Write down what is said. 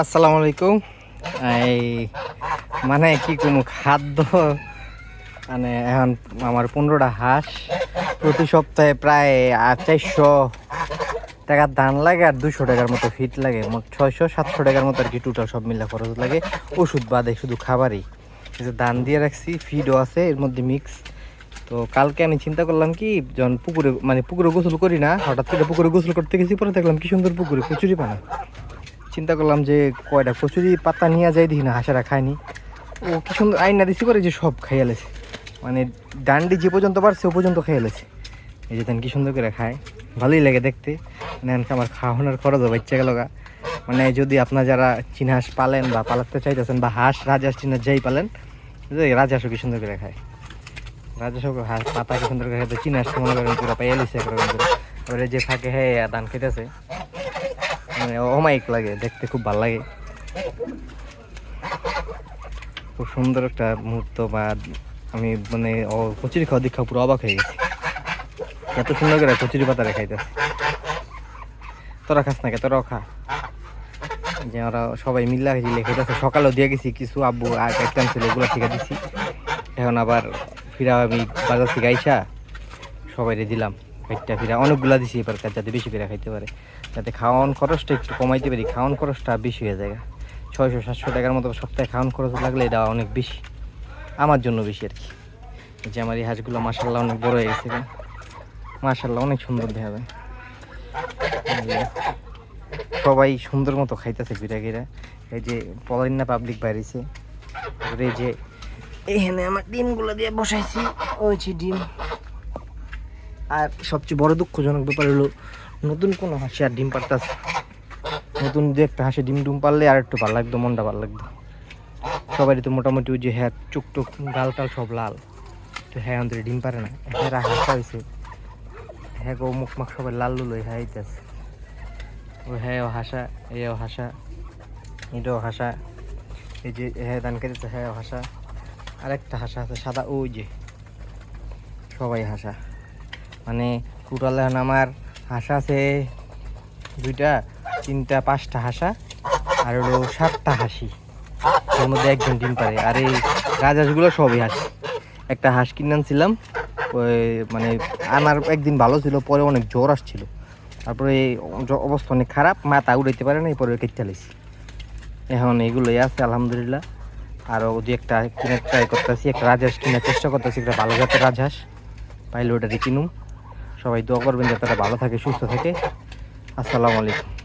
আসসালামু আলাইকুম। এই মানে কি কোনো খাদ্য মানে এখন আমার পনেরোটা হাঁস, প্রতি সপ্তাহে প্রায় চারশো টাকার ধান লাগে আর দুশো টাকার মতো ফিট লাগে। মোট ছয়শো সাতশো টাকার মতো আর কি টোটাল সব মিলে খরচ লাগে। ওষুধ বাদে শুধু খাবারই। যে ধান দিয়ে রাখছি ফিডও আছে, এর মধ্যে মিক্স তো কালকে আমি চিন্তা করলাম কি, যখন পুকুরে মানে পুকুরে গোসল করি না, হঠাৎ করে পুকুরে গোসল করতে গেছি, পরে দেখলাম কি সুন্দর পুকুরে কচুরি পানা চিন্তা করলাম যে কয়টা কচুরি পাতা নিয়ে যাই দেখি না, হাঁসারা খায়নি। ও কি সুন্দর আইনা দিছি করে যে সব খাইয়া লেছে। মানে ডান্ডি যে পর্যন্ত পারছে ও পর্যন্ত খাইয়া লেছে। এই যে তেন কি সুন্দর করে খায়। ভালোই লাগে দেখতে। মানে আমার খাওয়ানোর খরচ বাচ্চা গেল গা। মানে যদি আপনার যারা চীনা হাঁস পালেন বা পালাতে চাইতেছেন বা হাঁস, রাজহাঁস চীনা যাই পালেন রাজহাঁসও কি সুন্দর করে খায়। রাজহাঁসও হাঁস, পাতা কি সুন্দর করে খায়, তো চীনা হাঁস তো মনে করেন পুরো পাইয়া লিছে করে। এবারে যে ফাঁকে হ্যাঁ ধান খেতেছে মানে অমায়িক লাগে, দেখতে খুব ভালো লাগে। খুব সুন্দর একটা মুহূর্ত বা আমি মানে কচুরি খাওয়া দীক্ষা পুরো অবাক হয়ে গেছি। এত সুন্দর করে কচুরি পাতা রেখাইতেছে তোরা খাস না কে? তোরাও খা। যে ওরা সবাই মিল্লা খেয়ে লেখাইতেছে সকালেও দিয়ে গেছি, কিছু আব্বু আর একটা ছিল ওগুলো থেকে দিছি। এখন আবার ফিরা আমি বাজার থেকে আইসা সবাই দিলাম। খাইটা ফিরা, অনেকগুলা দিছি এবার যাতে বেশি ফিরা খাইতে পারে। যাতে খাওয়ান খরচটা একটু কমাইতে পারি, খাওয়ান খরচটা বেশি হয়ে যায়। ছয়শো, সাতশো টাকার মতো সপ্তাহে খাওয়ান খরচ লাগলে এটা অনেক বেশি, আমার জন্য বেশি আর কি। যে আমার এই হাঁসগুলো মাসাল্লাহ অনেক বড় হয়ে গেছে মাসাল্লাহ অনেক সুন্দর দেখা যায় সবাই সুন্দর মতো খাইতেছে ঘিরা এই যে পলিনা পাবলিক তারপরে এই যে এখানে আমার ডিমগুলো দিয়ে বসাইছি, ওই যে ডিম। আর সবচেয়ে বড় দুঃখজনক ব্যাপার হলো, নতুন কোনো হাসি আর ডিম পারতাছে নতুন যে একটা হাসি ডিম ডুম পারলে আর একটু ভালো লাগতো, মনটা ভালো লাগতো। সবারই তো মোটামুটি ওই যে হ্যাঁ চুক টুক, গাল টাল সব লাল। তো হ্যাঁ অন্তরে ডিম পারে না। হ্যাঁ হাসা হয়েছে হ্যাঁ গো, মুখ মাখ সবাই লাল লুলো হ্যাঁ ও হ্যাঁ ও হাসা এও হাসা এটাও হাসা, এই যে হ্যাঁ দান কেটেছে হ্যাঁ ও হাসা। আরেকটা হাসা আছে, সাদা, ওই যে। সবাই হাসা। মানে টোটাল এখন আমার হাঁসা আছে দুইটা, তিনটা, পাঁচটা হাঁসা আর হলো সাতটা হাসি। এর মধ্যে একজন ডিম পারে। আর এই রাজহাঁসগুলো সবই হাসি। একটা হাঁস কিনে আনছিলাম, ওই মানে আনার একদিন ভালো ছিল, পরে অনেক জ্বর আসছিল। তারপরে অবস্থা অনেক খারাপ, মাথা উড়াইতে পারে না পরে কেটে চালিয়েছি এখন এগুলোই আছে, আলহামদুলিল্লাহ। আরও দু একটা কিনে ট্রাই করতেছি, একটা রাজহাঁস কেনার চেষ্টা করতেছি, একটা ভালো জাতের রাজহাঁস পাইলে ওটা কিনুম। সবাই দোয়া করবেন যাতে তারা ভালো থাকে সুস্থ থাকে। আসসালামু আলাইকুম।